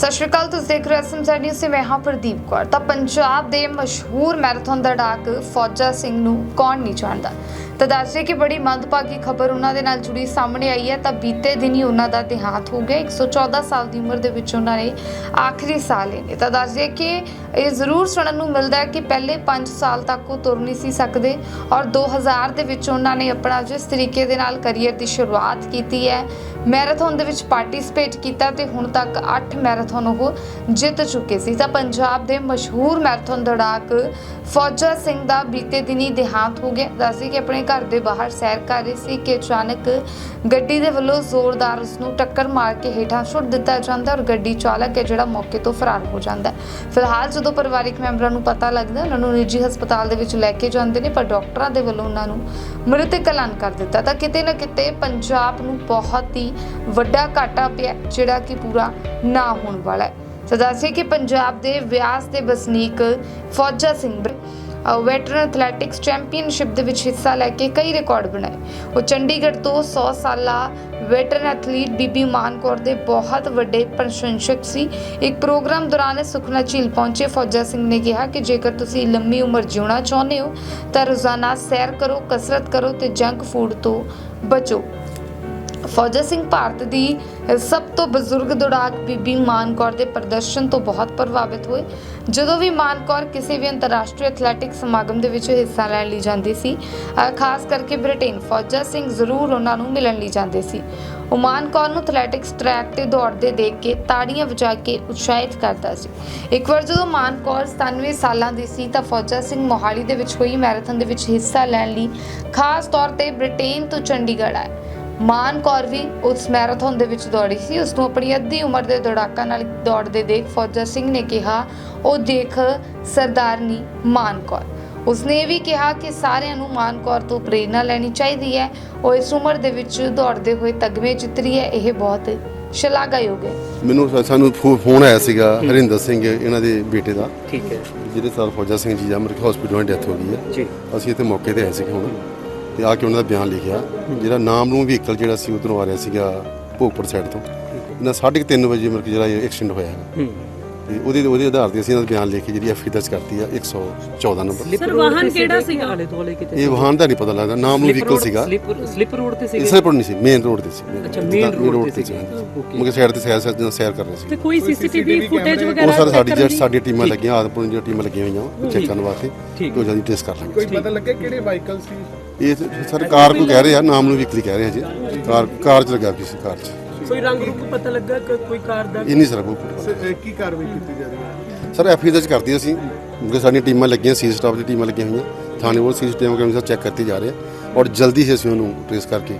ਸਤਿ ਸ਼੍ਰੀ ਅਕਾਲ, ਤੁਸੀਂ ਦੇਖ ਰਹੇ ਹੋ ਐਸਐਮਜ਼ੈਡ ਨਿਊਜ਼ ਤੇ ਮੈਂ ਹਾਂ ਪ੍ਰਦੀਪ ਕੌਰ। ਤਾਂ ਪੰਜਾਬ ਦੇ ਮਸ਼ਹੂਰ ਮੈਰਾਥਨ ਡਾਕ ਫੌਜਾ ਸਿੰਘ ਨੂੰ ਕੌਣ ਨਹੀਂ ਜਾਣਦਾ? ਤਾਂ ਦੱਸਦੇ ਕਿ ਬੜੀ ਮੰਦਭਾਗੀ ਖਬਰ ਉਹਨਾਂ ਦੇ ਨਾਲ ਜੁੜੀ ਸਾਹਮਣੇ ਆਈ ਹੈ। ਤਾਂ ਬੀਤੇ ਦਿਨ ਹੀ ਉਹਨਾਂ ਦਾ ਦੇਹਾਂਤ ਹੋ ਗਿਆ। 114 ਸਾਲ ਦੀ ਉਮਰ ਦੇ ਵਿੱਚ ਉਹਨਾਂ ਨੇ ਆਖਰੀ ਸਾਹ ਲਏ ਨੇ ਤਾਂ ਦੱਸਦੇ ਕਿ ਇਹ ਜ਼ਰੂਰ ਸੁਣਨ ਨੂੰ ਮਿਲਦਾ ਹੈ ਕਿ ਪਹਿਲੇ 5 ਸਾਲ ਤੱਕ ਉਹ ਤੁਰ ਨਹੀਂ ਸੀ ਸਕਦੇ ਔਰ 2000 ਦੇ ਵਿੱਚ ਉਹਨਾਂ ਨੇ ਆਪਣਾ ਜਿਸ ਤਰੀਕੇ ਦੇ ਨਾਲ ਕੈਰੀਅਰ ਦੀ ਸ਼ੁਰੂਆਤ ਕੀਤੀ ਹੈ, ਮੈਰਾਥਨ ਦੇ ਵਿੱਚ ਪਾਰਟਿਸਿਪੇਟ ਕੀਤਾ ਤੇ ਹੁਣ ਤੱਕ 8 ਮੈਰਾਥਨ ਉਹ ਜਿੱਤ ਚੁੱਕੇ ਸੀ। ਤਾਂ ਪੰਜਾਬ ਦੇ ਮਸ਼ਹੂਰ ਮੈਰਾਥਨ ਦੌੜਾਕ ਫੌਜਾ ਸਿੰਘ ਦਾ ਬੀਤੇ ਦਿਨੀ ਦੇਹਾਂਤ ਹੋ ਗਿਆ। ਦੱਸਦੇ ਕਿ ਆਪਣੇ ਘਰ ਦੇ ਬਾਹਰ ਸੈਰ ਕਰ ਰਹੀ ਸੀ ਕਿ ਅਚਾਨਕ ਗੱਡੀ ਦੇ ਵੱਲੋਂ ਜ਼ੋਰਦਾਰ ਉਸ ਨੂੰ ਟੱਕਰ ਮਾਰ ਕੇ ਹੇਠਾਂ ਸੁੱਟ ਦਿੱਤਾ ਜਾਂਦਾ ਔਰ ਗੱਡੀ ਚਾਲਕ ਹੈ ਜਿਹੜਾ ਮੌਕੇ ਤੋਂ ਫਰਾਰ ਹੋ ਜਾਂਦਾ ਫਿਲਹਾਲ ਜਦੋਂ ਪਰਿਵਾਰਿਕ ਮੈਂਬਰਾਂ ਨੂੰ ਪਤਾ ਲੱਗਦਾ, ਉਹਨਾਂ ਨੂੰ ਨਿੱਜੀ ਹਸਪਤਾਲ ਦੇ ਵਿੱਚ ਲੈ ਕੇ ਜਾਂਦੇ ਨੇ, ਪਰ ਡਾਕਟਰਾਂ ਦੇ ਵੱਲੋਂ ਉਹਨਾਂ ਨੂੰ ਮ੍ਰਿਤਕ ਐਲਾਨ ਕਰ ਦਿੱਤਾ। ਤਾਂ ਕਿਤੇ ਨਾ ਕਿਤੇ ਪੰਜਾਬ ਨੂੰ ਬਹੁਤ ਹੀ ਵੱਡਾ ਘਾਟਾ ਪਿਆ, ਜਿਹੜਾ ਕਿ ਪੂਰਾ ਨਾ ਹੋਣ ਵਾਲਾ ਹੈ। ਤਾਂ ਕਿ ਪੰਜਾਬ ਦੇ ਵਿਆਸ ਦੇ ਵਸਨੀਕ Fauja Singh veteran athletics championship ਦੇ ਵਿੱਚ ਹਿੱਸਾ ਲੈ ਕੇ ਕਈ ਰਿਕਾਰਡ ਬਣਾਏ। ਉਹ ਚੰਡੀਗੜ੍ਹ ਤੋਂ 100 ਸਾਲਾ ਵੈਟਰਨ ਐਥਲੀਟ ਬੀਬੀ ਮਾਨ ਕੌਰ ਦੇ ਬਹੁਤ ਵੱਡੇ ਪ੍ਰਸ਼ੰਸਕ ਸੀ। ਇੱਕ ਪ੍ਰੋਗਰਾਮ ਦੌਰਾਨ ਸੁਖਨਾ ਝੀਲ ਪਹੁੰਚੇ। ਫੌਜਾ ਸਿੰਘ ਨੇ ਕਿਹਾ ਕਿ ਜੇਕਰ ਤੁਸੀਂ ਲੰਮੀ ਉਮਰ ਜਿਉਣਾ ਚਾਹੁੰਦੇ ਹੋ, ਤਾਂ ਰੋਜ਼ਾਨਾ ਸੈਰ ਕਰੋ, ਕਸਰਤ ਕਰੋ ਤੇ ਜੰਕ ਫੂਡ ਤੋਂ ਬਚੋ। ਫੌਜਾ ਸਿੰਘ ਭਾਰਤ ਦੀ ਸਭ ਤੋਂ ਬਜ਼ੁਰਗ ਦੌੜਾਕ ਬੀਬੀ ਮਾਨ ਕੌਰ ਦੇ ਪ੍ਰਦਰਸ਼ਨ ਤੋਂ ਬਹੁਤ ਪ੍ਰਭਾਵਿਤ ਹੋਏ। ਜਦੋਂ ਵੀ ਮਾਨ ਕੌਰ ਕਿਸੇ ਵੀ ਅੰਤਰਰਾਸ਼ਟਰੀ ਐਥਲੈਟਿਕ ਸਮਾਗਮ ਦੇ ਵਿੱਚ ਹਿੱਸਾ ਲੈਣ ਲਈ ਜਾਂਦੀ ਸੀ ਖਾਸ ਕਰਕੇ ਬ੍ਰਿਟੇਨ, ਫੌਜਾ ਸਿੰਘ ਜ਼ਰੂਰ ਉਹਨਾਂ ਨੂੰ ਮਿਲਣ ਲਈ ਜਾਂਦੇ ਸੀ। ਉਹ ਮਾਨ ਕੌਰ ਨੂੰ ਐਥਲੈਟਿਕਸ ਟਰੈਕ ਤੇ ਦੌੜਦੇ ਦੇਖ ਕੇ ਤਾੜੀਆਂ ਵਜਾ ਕੇ ਉਤਸ਼ਾਹਿਤ ਕਰਦਾ ਸੀ। ਇੱਕ ਵਾਰ ਜਦੋਂ ਮਾਨ ਕੌਰ 97 ਸਾਲਾਂ ਦੀ ਸੀ, ਤਾਂ ਫੌਜਾ ਸਿੰਘ ਮੋਹਾਲੀ ਦੇ ਵਿੱਚ ਹੋਈ ਮੈਰਾਥਨ ਦੇ ਵਿੱਚ ਹਿੱਸਾ ਲੈਣ ਲਈ ਖਾਸ ਤੌਰ ਤੇ ਬ੍ਰਿਟੇਨ ਤੋਂ ਚੰਡੀਗੜ੍ਹ ਆਏ। ਮਾਨ ਕੌਰ ਵੀ ਉਸ ਮੈਰਾਥਨ ਦੇ ਵਿੱਚ ਦੌੜੀ ਸੀ। ਉਸ ਨੂੰ ਆਪਣੀ ਅੱਧੀ ਉਮਰ ਦੇ ਦੌੜਾਕਾਂ ਨਾਲ ਦੌੜਦੇ ਦੇਖ ਫੌਜਾ ਸਿੰਘ ਨੇ ਕਿਹਾ ਉਹ ਦੇਖ ਸਰਦਾਰਨੀ ਮਾਨ ਕੌਰ। ਉਸਨੇ ਇਹ ਵੀ ਕਿਹਾ ਕਿ ਸਾਰਿਆਂ ਨੂੰ ਮਾਨ ਕੌਰ ਤੋਂ ਪ੍ਰੇਰਣਾ ਲੈਣੀ ਚਾਹੀਦੀ ਹੈ। ਉਹ ਇਸ ਉਮਰ ਦੇ ਵਿੱਚ ਦੌੜਦੇ ਹੋਏ ਤਗਮੇ ਜਿੱਤ ਰਹੀ ਹੈ। ਇਹ ਬਹੁਤ ਸ਼ਲਾਘਾਯੋਗ ਹੈ। ਮੈਨੂੰ ਸਾ- ਸਾਨੂੰ ਫੋਨ ਆਇਆ ਸੀਗਾ ਹਰਿੰਦਰ ਸਿੰਘ ਇਹਨਾਂ ਦੇ ਬੇਟੇ ਦਾ। ਠੀਕ ਹੈ। ਜਿਹਦੇ ਸਾਲ ਫੌਜਾ ਸਿੰਘ ਜੀ ਅਮਰੀਕਾ ਹਸਪੀਟਲ ਵਿੱਚ ਡੈਥ ਹੋ ਗਈ ਹੈ। ਜੀ। ਅਸੀਂ ਇੱਥੇ ਮੌਕੇ ਤੇ ਆਏ ਸੀਗੇ ਹੁਣ। ਤੇ ਆ ਕੇ ਉਹਨਾਂ ਦਾ ਬਿਆਨ ਲਿਖਿਆ ਜਿਹੜਾ ਨਾਮ ਨੂੰ ਵਹੀਕਲ ਜਿਹੜਾ ਸੀ ਉਧਰੋਂ ਆ ਰਿਹਾ ਸੀਗਾ ਭੋਗਪੁਰ ਸਾਈਡ ਤੋਂ ਇਹਨਾਂ 3:30 ਵਜੇ ਮਤਲਬ ਕਿ ਜਿਹੜਾ ਇਹ ਐਕਸੀਡੈਂਟ ਹੋਇਆ ਹੈ ਹੂੰ। ਤੇ ਉਹਦੇ ਉਹਦੇ ਆਧਾਰ ਤੇ ਅਸੀਂ ਇਹਨਾਂ ਦਾ ਬਿਆਨ ਲਿਖ ਕੇ ਜਿਹੜੀ ਐਫਆਈ ਦਰਜ ਕਰਤੀ ਆ 114 ਨੰਬਰ। ਸਰ, ਵਾਹਨ ਕਿਹੜਾ ਸੀਗਾ? ਆਲੇ ਦੁਆਲੇ ਕਿਤੇ ਇਹ ਵਾਹਨ ਦਾ ਨਹੀਂ ਪਤਾ ਲੱਗਦਾ ਨਾਮ ਨੂੰ ਵਹੀਕਲ ਸੀਗਾ। ਸਲਿੱਪ ਸਲਿੱਪ ਰੋਡ ਤੇ ਸੀਗਾ? ਇਸੇ ਪਰ ਨਹੀਂ ਸੀ ਮੇਨ ਰੋਡ ਤੇ ਸੀ। ਅੱਛਾ, ਜਿੱਦਾਂ road ਤੇ ਸੀ. ਮੁਕੇ ਸਾਈਡ ਤੇ ਸੈਰ ਸੈਰ ਸੈਰ ਕਰ ਰਹੇ ਸੀ। ਤੇ ਕੋਈ ਸੀਸੀਟੀਵੀ ਫੁਟੇਜ ਵਗੈਰਾ ਉਹ ਸਾਰੇ ਸਾਡੀ ਜਿਹੜੀ? ਸਾਡੀ ਟੀਮਾਂ ਲੱਗੀਆਂ ਆਦਪੁਰ ਦੀਆਂ ਟੀਮਾਂ ਲੱਗੀਆਂ ਹੋਈਆਂ ਚੈੱਕ ਕਰਨ ਵਾਸਤੇ। ਕੋਈ ਜਲਦੀ ਟੈਸਟ ਕਰ ਲਾਂਗੇ। ਕੋਈ ਪਤਾ ਲੱਗਿਆ ਕਿਹੜੇ ਵਾਹੀਕਲ ਸੀ? ਇਹ ਤੇ ਸਰ ਕਾਰ ਕੋ ਕਹਿ ਰਹੇ ਆ ਨਾਮ ਨੂੰ ਵੀਕਲੀ ਕਹਿ ਰਹੇ ਆ ਜੀ। ਕਾਰ ਕਾਰ ਚ ਲੱਗਾ ਕਿਸੇ ਕਾਰ ਚ। ਕੋਈ ਰੰਗ ਰੂਪ ਪਤਾ ਲੱਗਾ ਕਿ ਕੋਈ ਕਾਰ ਦਾ? ਇਹ ਨਹੀਂ ਸਰ ਉਹ ਕੀ ਕਾਰਵਾਈ ਕੀਤੀ ਜਾ ਰਹੀ ਹੈ? ਸਰ ਐਫਆਈ ਦਰਜ ਕਰਦੀ ਅਸੀਂ ਕਿਉਂਕਿ ਸਾਡੀਆਂ ਟੀਮਾਂ ਲੱਗੀਆਂ ਸੀ ਸਟਾਫ ਦੀ ਟੀਮਾਂ ਲੱਗੀਆਂ ਹੋਈਆਂ। ਥਾਣੇ ਵੱਲ ਸੀ ਟੀਮ ਕੈਮਰਾ ਚੈੱਕ ਕਰਤੇ ਜਾ ਰਹੇ ਆ ਔਰ ਜਲਦੀ ਹੀ ਅਸੀਂ ਉਹਨੂੰ ਟ੍ਰੇਸ ਕਰਕੇ